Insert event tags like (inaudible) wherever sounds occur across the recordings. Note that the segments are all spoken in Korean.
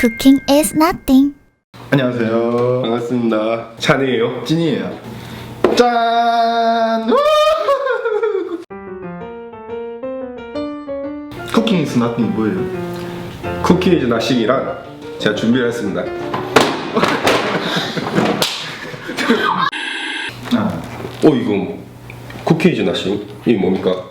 Cooking is nothing. 안녕하세요. 반갑습니다. 찬이에요. 찐이에요. 짠! 쿠킹 (laughs) is nothing 뭐예요? 쿠키즈 나식이랑 제가 준비를 했습니다. (laughs) 아, 어 이거 쿠키즈 나식 이게 뭡니까?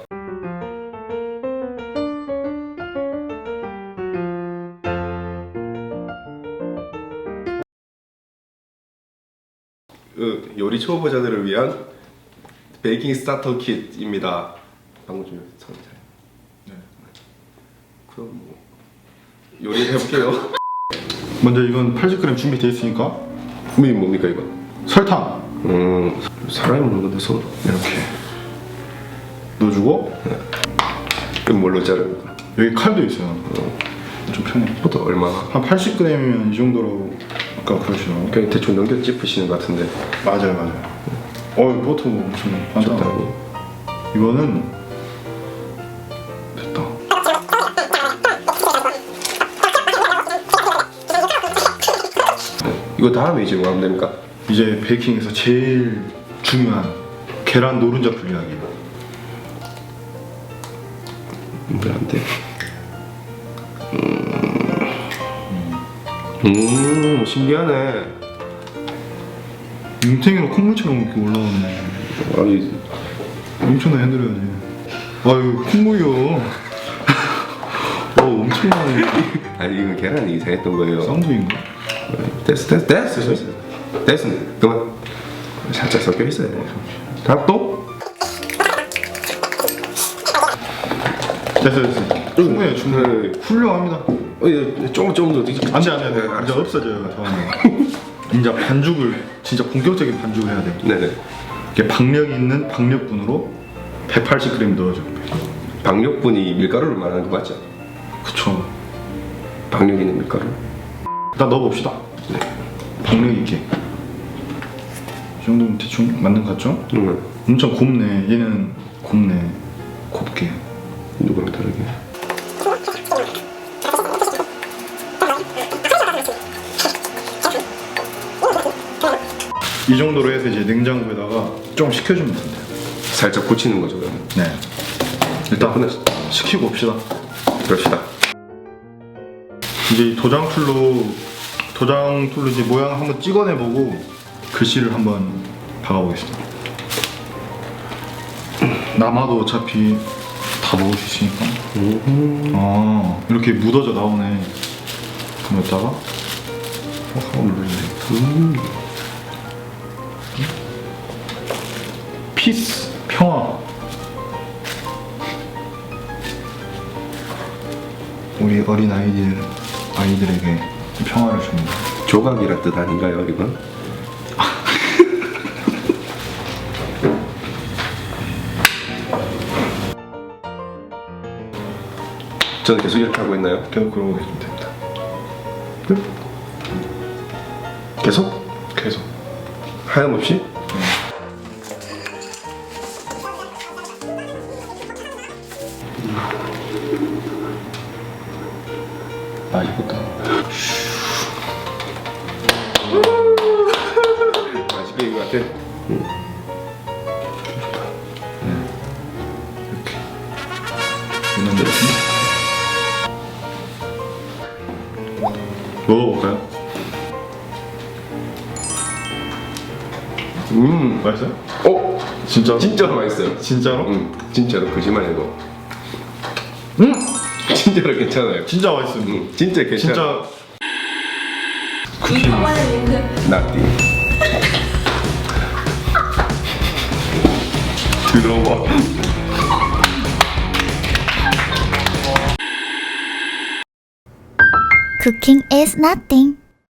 그 요리 초보자들을 위한 베이킹 스타터 킷입니다. 방금 좀 성의 잘. 네. 그럼 뭐 요리 해볼게요. (laughs) 먼저 이건 80g 준비되어 있으니까 이게 뭡니까 이거? 설탕 음 사람이 먹는 건데 손 이렇게 넣어주고 이건 뭘로 자릅니까? 여기 칼도 있어요. 좀 편해. 보통 얼마나? 한 80g이면 이 정도로 아까 그러시죠? 그냥 대충 넘겨 짚으시는 것 같은데 맞아요, 맞아요. 어, 보통 무슨. 적당히 이거는 됐다. 이거 다음에 이제 뭐 하면 됩니까? 이제 베이킹에서 제일 중요한 계란 노른자 분리하기. 왜안 돼? 음, 음 신기하네 뭉탱이로 콩물처럼 이렇게 올라오네. 아니 엄청나게 흔들어야지. 아유, 콩물이요. 어, 엄청나게. (laughs) 아니 이건 계란이 이상했던 거예요 쌍둥이인가? 됐어 됐어 됐어 됐어 됐어 그만 살짝 섞여 있어야 돼 다음 또? 됐어, 됐어. 충분해요, 충분해. 네. 훌륭합니다. 어, 예, 조금 조금 더안 돼, 안 돼, 안 돼. 이제 없어져요, 다음에. (laughs) 이제 반죽을, 진짜 본격적인 반죽을 해야 돼. 네네 이렇게 박력 있는 박력분으로 180g 넣어줘. 박력분이 밀가루를 말하는 거 맞죠? 그쵸. 박력 있는 밀가루 일단 넣어봅시다. 네. 박력 있게. 이 정도면 대충 맞는 것 같죠? 응 엄청 곱네. 얘는 곱네. 이 정도로 해서 이제 냉장고에다가 좀 식혀주면 돼요. 살짝 굳히는 거죠 그러면 네. 일단 끝내 식히고 옵시다. 그럽시다 이제 이 도장 툴로 도장 툴로 이제 모양 한번 찍어내 보고 글씨를 한번 박아보겠습니다. 남아도 어차피 다 먹을 수 있으니까. 아 이렇게 묻어져 나오네. 그럼 여기다가 어, 한번 눌러주세요. 피스 평화. 우리 어린 아이들 아이들에게 평화를 줍니다. 조각이라 뜻 아닌가요 이건? (laughs) 저는 계속 이렇게 하고 있나요? 계속 그러고 계시면 됩니다. 계속? 계속. 하염없이? 맛있겠다. 맛있게 익은 것 같아 이렇게. 있는데 먹어볼까요? 음 맛있어요? 어? 진짜? 진짜로 맛있어요 진짜로? 음 진짜로 거짓말 해도 음! (laughs) 진짜로 괜찮아요 진짜 맛있어요. 음 진짜 괜찮아 진짜 쿠키 낙디 들어봐 Cooking is nothing.